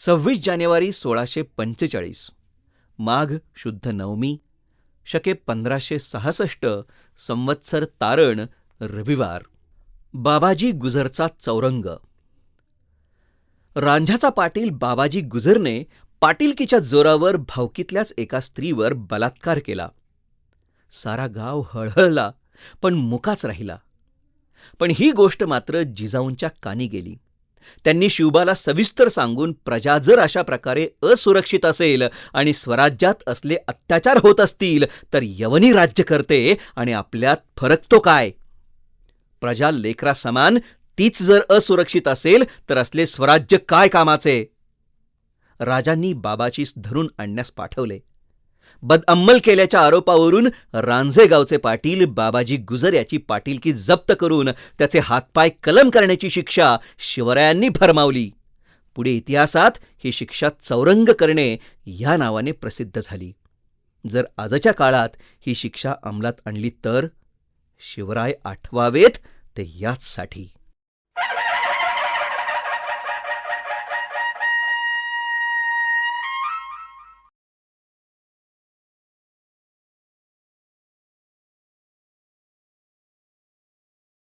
सव्वीस जानेवारी सोळाशे पंचेचाळीस. माघ शुद्ध नवमी. शके पंधराशे सहासष्ट संवत्सर तारण रविवार. बाबाजी गुजरचा चौरंग. रांझाचा पाटील बाबाजी गुजरने पाटीलकीच्या जोरावर भावकीतल्याच एका स्त्रीवर बलात्कार केला. सारा गाव हळहळला पण मुकाच राहिला. पण ही गोष्ट मात्र जिजाऊंच्या कानी गेली. त्यांनी शिवबाला सविस्तर सांगून प्रजा जर अशा प्रकारे असुरक्षित असेल आणि स्वराज्यात असले अत्याचार होत असतील तर यवनी राज्य करते आणि आपल्यात फरक तो काय? प्रजा लेकरा समान तीच जर असुरक्षित असेल तर असले स्वराज्य काय कामाचे? राजांनी बाबाचीस धरून आणण्यास पाठवले. बदअम्मल केल्याच्या आरोपावरून रांझे गावचे पाटील बाबाजी गुजर याची पाटीलकी जप्त करून त्याचे हातपाय कलम करण्याची शिक्षा शिवरायांनी फरमावली पुढे इतिहासात ही शिक्षा चौरंग करणे या नावाने प्रसिद्ध झाली. जर आजच्या काळात ही शिक्षा अंमलात आणली तर शिवराय आठवावेत ते याचसाठी.